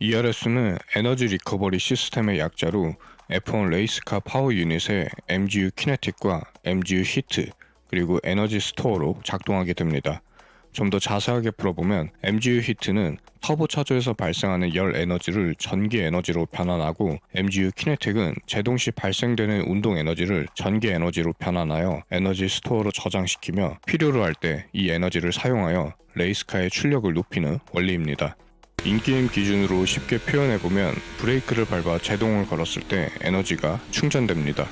ERS는 에너지 리커버리 시스템의 약자로 F1 레이스카 파워 유닛의 MGU 키네틱과 MGU 히트 그리고 에너지 스토어로 작동하게 됩니다. 좀 더 자세하게 풀어보면 MGU 히트는 터보 차저에서 발생하는 열 에너지를 전기 에너지로 변환하고 MGU 키네틱은 제동 시 발생되는 운동 에너지를 전기 에너지로 변환하여 에너지 스토어로 저장시키며 필요로 할 때 이 에너지를 사용하여 레이스카의 출력을 높이는 원리입니다. 인게임 기준으로 쉽게 표현해보면 브레이크를 밟아 제동을 걸었을 때 에너지가 충전됩니다.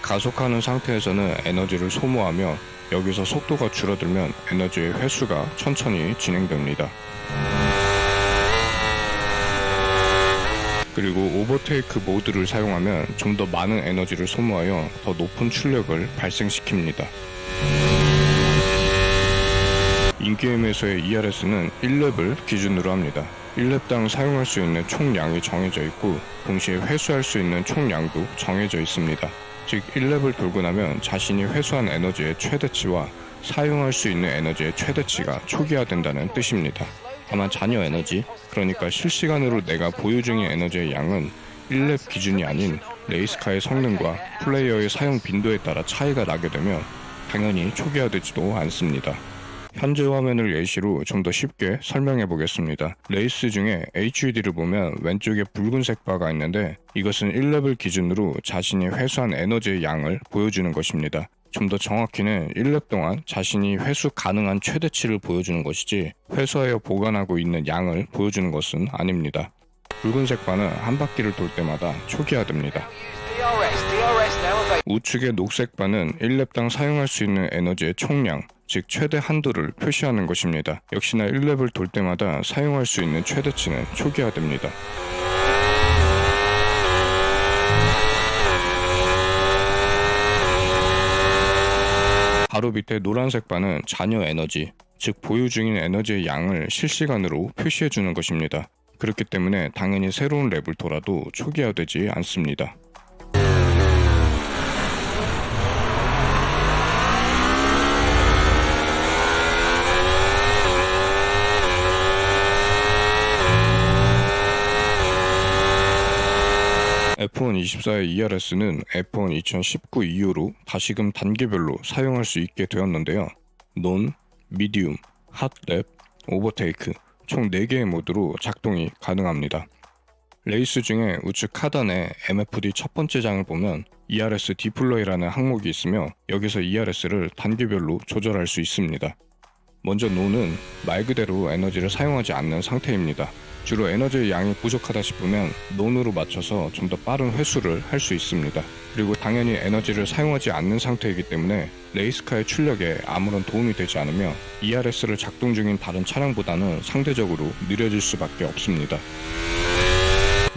가속하는 상태에서는 에너지를 소모하며 여기서 속도가 줄어들면 에너지의 회수가 천천히 진행됩니다. 그리고 오버테이크 모드를 사용하면 좀 더 많은 에너지를 소모하여 더 높은 출력을 발생시킵니다. 인게임에서의 ERS는 1렙을 기준으로 합니다. 1렙당 사용할 수 있는 총량이 정해져 있고 동시에 회수할 수 있는 총량도 정해져 있습니다. 즉 1렙을 돌고 나면 자신이 회수한 에너지의 최대치와 사용할 수 있는 에너지의 최대치가 초기화된다는 뜻입니다. 다만 잔여 에너지, 그러니까 실시간으로 내가 보유 중인 에너지의 양은 1렙 기준이 아닌 레이스카의 성능과 플레이어의 사용 빈도에 따라 차이가 나게 되며 당연히 초기화되지도 않습니다. 현재 화면을 예시로 좀 더 쉽게 설명해 보겠습니다. 레이스 중에 HUD를 보면 왼쪽에 붉은색 바가 있는데 이것은 1렙을 기준으로 자신이 회수한 에너지의 양을 보여주는 것입니다. 좀 더 정확히는 1렙 동안 자신이 회수 가능한 최대치를 보여주는 것이지 회수하여 보관하고 있는 양을 보여주는 것은 아닙니다. 붉은색 바는 한 바퀴를 돌 때마다 초기화됩니다. 우측의 녹색 바는 1렙당 사용할 수 있는 에너지의 총량, 즉 최대 한도를 표시하는 것입니다. 역시나 1렙을 돌 때마다 사용할 수 있는 최대치는 초기화됩니다. 바로 밑에 노란색 바는 잔여 에너지, 즉 보유 중인 에너지의 양을 실시간으로 표시해 주는 것입니다. 그렇기 때문에 당연히 새로운 랩을 돌아도 초기화되지 않습니다. F1 24의 ERS는 F1 2019 이후로 다시금 단계별로 사용할 수 있게 되었는데요. 논, 미디움, 핫랩, 오버테이크 총 4개의 모드로 작동이 가능합니다. 레이스 중에 우측 하단에 MFD 첫 번째 장을 보면 ERS 디플로이라는 항목이 있으며 여기서 ERS를 단계별로 조절할 수 있습니다. 먼저 노는 말 그대로 에너지를 사용하지 않는 상태입니다. 주로 에너지의 양이 부족하다 싶으면 논으로 맞춰서 좀 더 빠른 회수를 할 수 있습니다. 그리고 당연히 에너지를 사용하지 않는 상태이기 때문에 레이스카의 출력에 아무런 도움이 되지 않으며 ERS를 작동 중인 다른 차량보다는 상대적으로 느려질 수밖에 없습니다.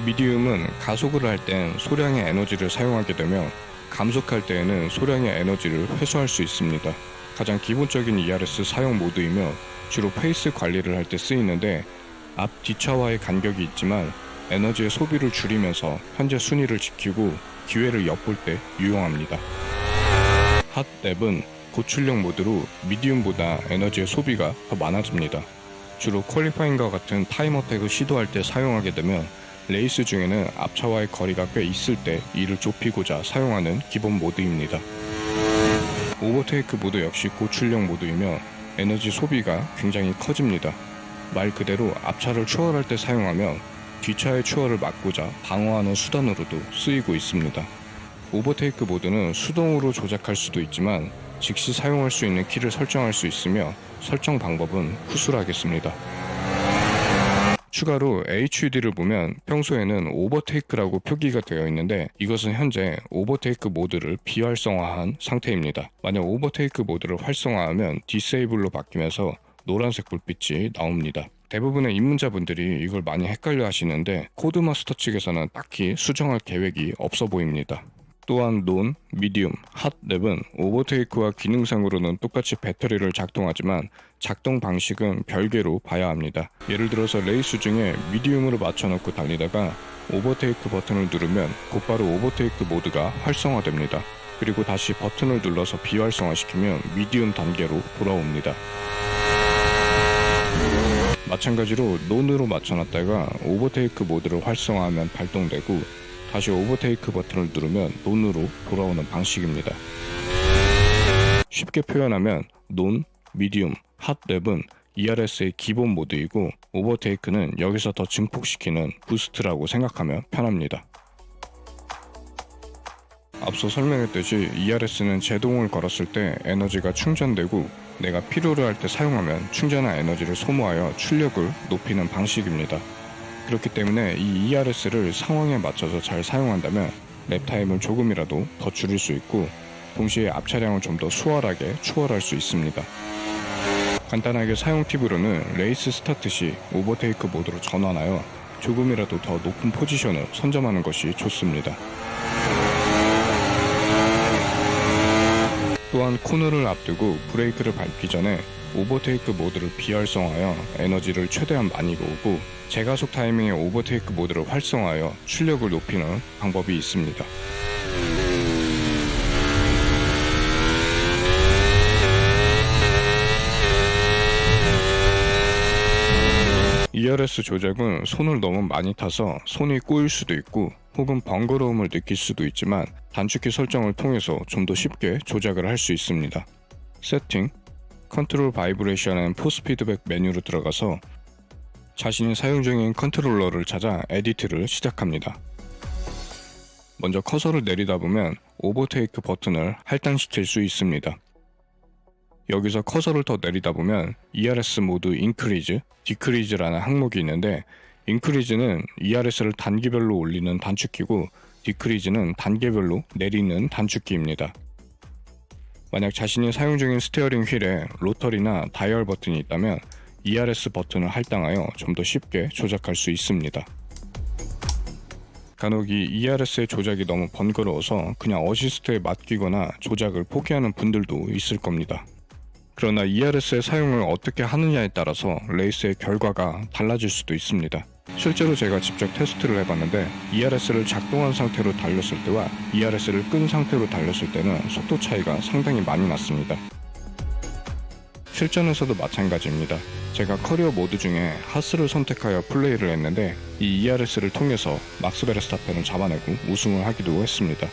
미디움은 가속을 할 땐 소량의 에너지를 사용하게 되며 감속할 때에는 소량의 에너지를 회수할 수 있습니다. 가장 기본적인 ERS 사용 모드이며 주로 페이스 관리를 할 때 쓰이는데 앞 뒷차와의 간격이 있지만 에너지의 소비를 줄이면서 현재 순위를 지키고 기회를 엿볼 때 유용합니다. 핫랩은 고출력 모드로 미디움보다 에너지의 소비가 더 많아집니다. 주로 퀄리파잉과 같은 타임 어택을 시도할 때 사용하게 되면 레이스 중에는 앞차와의 거리가 꽤 있을 때 이를 좁히고자 사용하는 기본 모드입니다. 오버테이크 모드 역시 고출력 모드이며 에너지 소비가 굉장히 커집니다. 말 그대로 앞차를 추월할 때 사용하며 뒤차의 추월을 막고자 방어하는 수단으로도 쓰이고 있습니다. 오버테이크 모드는 수동으로 조작할 수도 있지만 즉시 사용할 수 있는 키를 설정할 수 있으며 설정 방법은 후술하겠습니다. 추가로 HUD를 보면 평소에는 오버테이크라고 표기가 되어 있는데 이것은 현재 오버테이크 모드를 비활성화한 상태입니다. 만약 오버테이크 모드를 활성화하면 디세이블로 바뀌면서 노란색 불빛이 나옵니다. 대부분의 입문자분들이 이걸 많이 헷갈려 하시는데 코드마스터 측에서는 딱히 수정할 계획이 없어 보입니다. 또한 논, 미디움, 핫랩은 오버테이크와 기능상으로는 똑같이 배터리를 작동하지만 작동 방식은 별개로 봐야 합니다. 예를 들어서 레이스 중에 미디움으로 맞춰놓고 달리다가 오버테이크 버튼을 누르면 곧바로 오버테이크 모드가 활성화됩니다. 그리고 다시 버튼을 눌러서 비활성화시키면 미디움 단계로 돌아옵니다. 마찬가지로 논으로 맞춰놨다가 오버테이크 모드를 활성화하면 발동되고 다시 오버테이크 버튼을 누르면 논으로 돌아오는 방식입니다. 쉽게 표현하면 논, 미디움, 핫랩은 ERS의 기본 모드이고 오버테이크는 여기서 더 증폭시키는 부스트라고 생각하면 편합니다. 앞서 설명했듯이 ERS는 제동을 걸었을 때 에너지가 충전되고 내가 필요로 할 때 사용하면 충전한 에너지를 소모하여 출력을 높이는 방식입니다. 그렇기 때문에 이 ERS를 상황에 맞춰서 잘 사용한다면 랩타임을 조금이라도 더 줄일 수 있고 동시에 앞차량을 좀 더 수월하게 추월할 수 있습니다. 간단하게 사용 팁으로는 레이스 스타트 시 오버테이크 모드로 전환하여 조금이라도 더 높은 포지션을 선점하는 것이 좋습니다. 또한 코너를 앞두고 브레이크를 밟기 전에 오버테이크 모드를 비활성화하여 에너지를 최대한 많이 모으고 제가속 타이밍에 오버테이크 모드를 활성화하여 출력을 높이는 방법이 있습니다. ERS 조작은 손을 너무 많이 타서 손이 꼬일 수도 있고 혹은 번거로움을 느낄 수도 있지만 단축키 설정을 통해서 좀 더 쉽게 조작을 할 수 있습니다. 세팅, 컨트롤 바이브레이션 앤 포스 피드백 메뉴로 들어가서 자신이 사용 중인 컨트롤러를 찾아 에디트를 시작합니다. 먼저 커서를 내리다 보면 오버테이크 버튼을 할당시킬 수 있습니다. 여기서 커서를 더 내리다 보면 ERS 모드 인크리즈, 디크리즈라는 항목이 있는데 인크리즈는 ERS를 단계별로 올리는 단축키고 디크리즈는 단계별로 내리는 단축키입니다. 만약 자신이 사용 중인 스티어링 휠에 로터리나 다이얼 버튼이 있다면 ERS 버튼을 할당하여 좀 더 쉽게 조작할 수 있습니다. 간혹 이 ERS의 조작이 너무 번거로워서 그냥 어시스트에 맡기거나 조작을 포기하는 분들도 있을 겁니다. 그러나 ERS의 사용을 어떻게 하느냐에 따라서 레이스의 결과가 달라질 수도 있습니다. 실제로 제가 직접 테스트를 해봤는데 ERS를 작동한 상태로 달렸을 때와 ERS를 끈 상태로 달렸을 때는 속도 차이가 상당히 많이 났습니다. 실전에서도 마찬가지입니다. 제가 커리어 모드 중에 하스를 선택하여 플레이를 했는데 이 ERS를 통해서 막스 베르스타펜을 잡아내고 우승을 하기도 했습니다.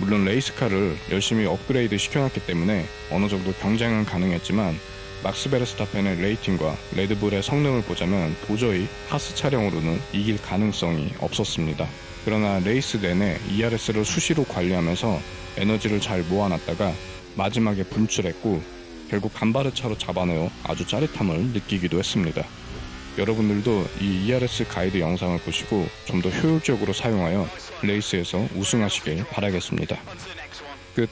물론 레이스카를 열심히 업그레이드 시켜놨기 때문에 어느 정도 경쟁은 가능했지만 막스 베르스타펜의 레이팅과 레드불의 성능을 보자면 도저히 하스 차량으로는 이길 가능성이 없었습니다. 그러나 레이스 내내 ERS를 수시로 관리하면서 에너지를 잘 모아놨다가 마지막에 분출했고 결국 간바르 차로 잡아내어 아주 짜릿함을 느끼기도 했습니다. 여러분들도 이 ERS 가이드 영상을 보시고 좀 더 효율적으로 사용하여 레이스에서 우승하시길 바라겠습니다. 끝.